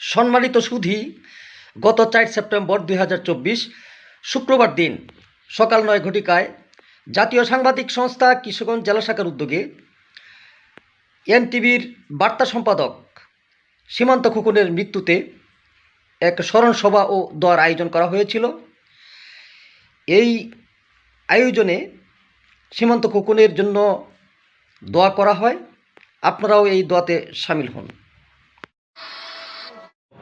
সম্মানিত সুধী, গত চার সেপ্টেম্বর দু হাজার চব্বিশ শুক্রবার দিন, সকাল নয় ঘটিকায় জাতীয় সাংবাদিক সংস্থা কিশোরগঞ্জ জেলা শাখার উদ্যোগে এনটিভির বার্তা সম্পাদক সীমান্ত খুকুনের মৃত্যুতে এক স্মরণ সভা ও দোয়ার আয়োজন করা হয়েছিল। এই আয়োজনে সীমান্ত খুকুনের জন্য দোয়া করা হয়। আপনারাও এই দোয়াতে সামিল হন।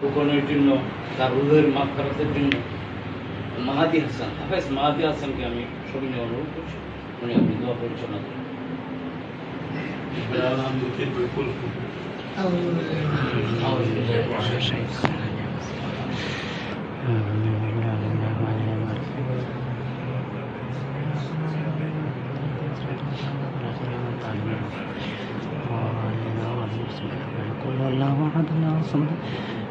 কোকনের জন্য তার রুহের মাফারতের জন্য মাহাদি হাসান হাফেজ মাহাদি হাসানকে আমি সবিনয় অনুরোধ করছি উনি আপনি দোয়া পরিচালনা করুন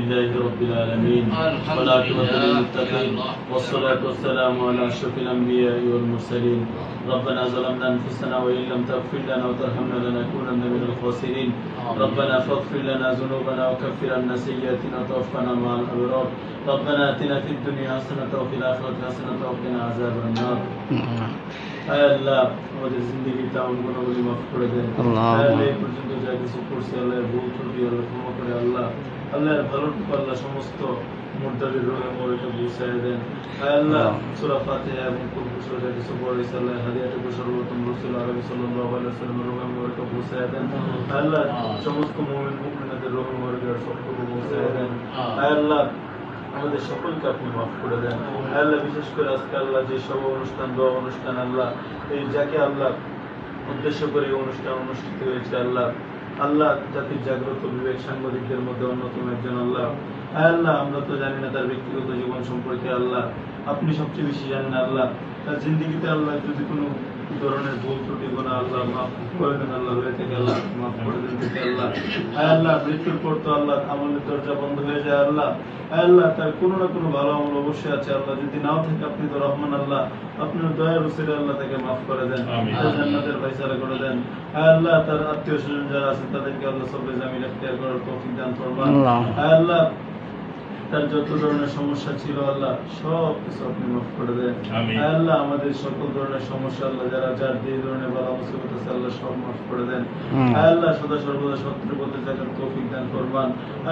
لله رب العالمين والعاقبة. للمتقين الله. والصلاة والسلام على أشرف الأنبياء والمرسلين ربنا ظلمنا أنفسنا وإن لم تغفر لنا وترحمنا لنكونن من الخاسرين. ربنا فاغفر لنا ذنوبنا وكفر عنا سيئاتنا وتوفنا مع الأبرار ربنا آتنا في الدنيا حسنة وفي الآخرة حسنة وقنا عذاب النار আল্লাহ আমাদের জিন্দগিতে আমার গুণাবলী মাফ করে দেন। আল্লাহ। এই পর্যন্ত যা কিছু করছে আল্লাহ ভুল ত্রুটি আল্লাহ ক্ষমা করে আল্লাহ আল্লাহ ভালোটুকু আল্লাহ সমস্ত মুর্দাদের রোগে মরেটা বুঝাই দেন। আল্লাহ সূরা ফাতিহা এবং কুরআন সূরা কিছু পড়েছে আল্লাহ হাদিয়াটুকু সর্বপ্রথম রাসূল আরবি সাল্লাল্লাহু আলাইহি ওয়াসাল্লামের রোগে মরেটা বুঝাই দেন। আল্লাহ সমস্ত মুমিন মুমিনাদের রোগে মরেটা সবটুকু বুঝাই দেন। আয় আল্লাহ আমাদের সকলকে আপনি মাফ করে দেন। আল্লাহ, বিশেষ করে আজকে আল্লাহ যে সব অনুষ্ঠান, দোয়া অনুষ্ঠান, আল্লাহ, এই যাকে আল্লাহ উদ্দেশ্য করে এই অনুষ্ঠান অনুষ্ঠিত হয়েছে, আল্লাহ আল্লাহ জাতির জাগ্রত বিবেক সাংবাদিকদের মধ্যে অন্যতম একজন আল্লাহ। আয় আল্লাহ, আমরা তো জানি না তার ব্যক্তিগত জীবন সম্পর্কে আল্লাহ। আপনি সবচেয়ে বেশি জানেন আল্লাহ। তার জিন্দিগিতে আল্লাহ যদি কোনো ধরনের ভুল ত্রুটি গোনা আল্লাহ মাফ করে দেন আল্লাহ হয়ে থেকে আল্লাহ মাফ করে দেন থেকে আল্লাহ। আয় আল্লাহ মৃত্যুর পর তো আল্লাহ আমলের দরজা বন্ধ হয়ে যায় আল্লাহ। আয় আল্লাহ তার কোনো না কোনো ভালো আমল অবশ্যই আছে আল্লাহ। যদি নাও থাকে আপনি তো রহমান আল্লাহ। আপনার দয়ার উসিলে আল্লাহ তাকে মাফ করে দেন। তার জান্নাতের ফয়সালা করে দেন। আয় আল্লাহ তার আত্মীয় স্বজন যারা আছে তাদেরকে আল্লাহ সবে জামিন এখতিয়ার করার তৌফিক দান ফরমান। আয় আল্লাহ তার যত ধরনের সমস্যা ছিল আল্লাহ সব কিছু আপনি মাফ করে দেন। আল্লাহ আমাদের সকল ধরনের সমস্যা আল্লাহ যারা যার যে ধরনের বালা মুসিবত সব মাফ করে দেন। আল্লাহ সদা সর্বদা শত্রুর পথে থাকার তৌফিক দান করবান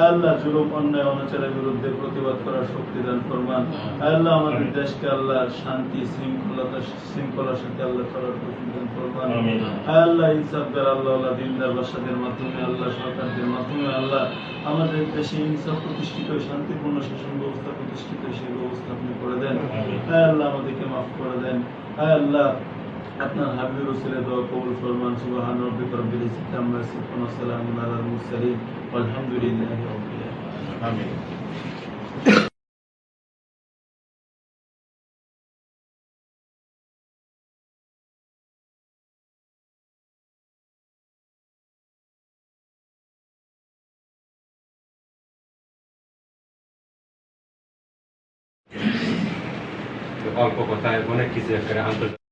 আল্লাহ জুলুম অন্যায় অনাচারের বিরুদ্ধে প্রতিবাদ করার শক্তি দান করবান আল্লাহ আমাদের দেশকে আল্লাহ শান্তি শৃঙ্খলতা শৃঙ্খলার সাথে আল্লাহ করার তৌফিক দান করবান আল্লাহ ইনসাফদার আল্লাহ আল্লাহ দিনদার বাসাদের মাধ্যমে আল্লাহ সরকারদের মাধ্যমে আল্লাহ আমাদের দেশে ইনসাফ প্রতিষ্ঠিত শান্তিপূর্ণ শাসন ব্যবস্থা প্রতিষ্ঠিত সেই ব্যবস্থা আপনি করে দেন। আল্লাহ আমাদেরকে মাফ করে দেন। আল্লাহ আপনার হাবিব রসুলের দোয়া কবুল ফরমান সুবহান রব্বিকা রব্বিল ইজ্জাতি আম্মা ইয়াসিফুন ওয়া সালামুন আলাল মুরসালিন ওয়ালহামদুলিল্লাহি রাব্বিল আলামিন আমিন। অল্প কথায় অনেক কিছু একটা আন্তর্জাতিক